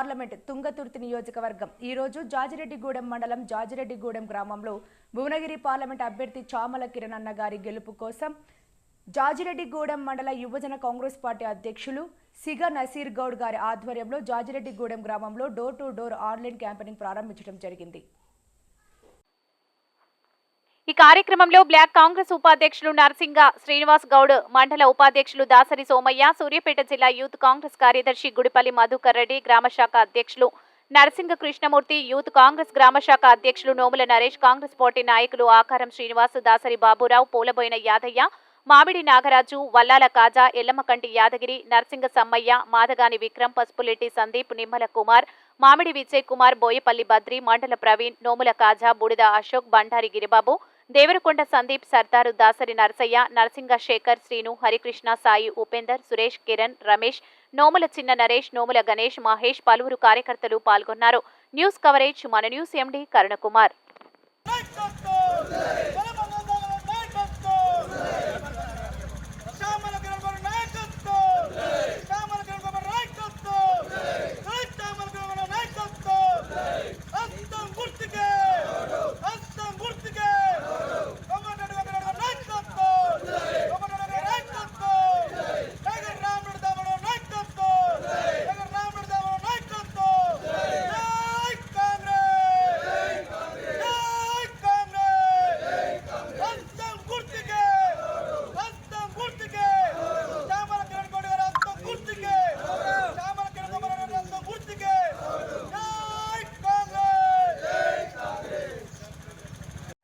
Parliament Thungathurthi నియోజకవర్గం. ఈ రోజు జాజిరెడ్డిగూడెం మండలం జాజిరెడ్డిగూడెం గ్రామంలో భువనగిరి పార్లమెంట్ అభ్యర్థి చామల కిరణ్ అన్న గారి గెలుపు కోసం జాజిరెడ్డిగూడెం మండల యువజన కాంగ్రెస్ పార్టీ అధ్యక్షులు సిగ నసీర్ గౌడ్ గారి ఆధ్వర్యంలో జాజిరెడ్డిగూడెం గ్రామంలో door to door online campaigning ప్రారంభించడం జరిగింది. ఈ కార్యక్రమంలో బ్లాక్ కాంగ్రెస్ ఉపాధ్యక్షులు నరసింగ శ్రీనివాస్ గౌడ్ మండల ఉపాధ్యక్షులు దాసరి సోమయ్య సూర్యాపేట జిల్లా యూత్ కాంగ్రెస్ కార్యదర్శి గుడిపల్లి మధుకర్ రెడ్డి గ్రామ శాఖ అధ్యక్షులు నరసింగ కృష్ణమూర్తి యూత్ కాంగ్రెస్ గ్రామ శాఖ అధ్యక్షులు నోముల నరేష్ కాంగ్రెస్ పార్టీ నాయకులు ఆకారం శ్రీనివాస్ దాసరి బాబురావు పూలబోయిన యాదయ్య మామిడి నాగరాజు వల్లాల కాజా ఎల్లమ్మకంటి యాదగిరి నరసింగ సమ్మయ్య మాదగాని విక్రమ్ పసుపులెట్టి సందీప్ నిమ్మల కుమార్ మామిడి విజయ్ కుమార్ బోయపల్లి బద్రి మండల ప్రవీణ్ నోముల కాజా బుడిద అశోక్ బండారి గిరిబాబు దేవరకొండ సందీప్ సర్దారు దాసరి నరసయ్య నరసింగ శేఖర్ శ్రీను హరికృష్ణ సాయి ఉపేందర్ సురేష్ కిరణ్ రమేష్ నోముల చిన్న నరేష్ నోముల గణేష్ మహేష్ పలువురు కార్యకర్తలు పాల్గొన్నారు. న్యూస్ కవరేజ్ మన న్యూస్ ఎండి కరుణకుమార్ హస్తం గుర్తుకే హస్తం గుర్తుకే శ్యామల కిరణ్ గౌడ్ గారు హస్తం గుర్తుకే శ్యామల కిరణ్ గౌడ్ గారు హస్తం గుర్తుకే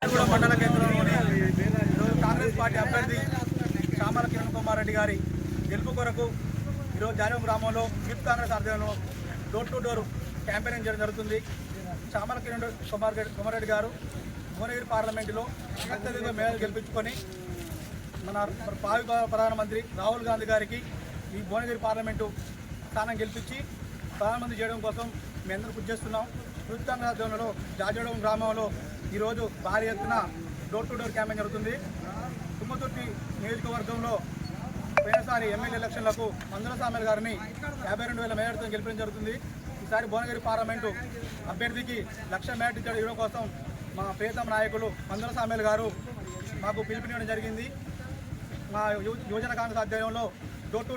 జై కాంగ్రెస్ మండల కేంద్రంలోని ఈరోజు కాంగ్రెస్ పార్టీ అభ్యర్థి శ్యామల కిరణ్ కుమార్ రెడ్డి గారి గెలుపు కొరకు ఈరోజు జానం గ్రామంలో యూత్ కాంగ్రెస్ ఆధ్వర్యంలో డోర్ టు డోర్ క్యాంపెయినింగ్ చేయడం జరుగుతుంది. శ్యామల కిరణ్ కుమార్ రెడ్డి గారు భువనగిరి పార్లమెంటులో అత్యధిక మేయర్ గెలిపించుకొని మన భావి ప్రధానమంత్రి రాహుల్ గాంధీ గారికి ఈ భువనగిరి పార్లమెంటు స్థానం గెలిపించి ప్రధానమంత్రి చేయడం కోసం మేము అందరూ కృషి చేస్తున్నాం. కృతంగా జోన్లో జాజడం గ్రామంలో ఈరోజు భారీ ఎత్తున డోర్ టు డోర్ క్యాంపెయిన్ జరుగుతుంది. తుమ్మతుర్తి నియోజకవర్గంలో పోయినసారి ఎమ్మెల్యే ఎలక్షన్లకు మందుల సామెల్ గారిని యాభై రెండు వేల మేయర్తో గెలిపించడం జరుగుతుంది. ఈసారి భువనగిరి పార్లమెంటు అభ్యర్థికి లక్ష మేయర్ ఇవ్వడం కోసం మా ప్రియతమ నాయకులు మందుల సామెల్ గారు మాకు పిలుపునివ్వడం జరిగింది. మా యు- యువజన కాంగ్రెస్ ఆధ్వర్యంలో డోర్ టు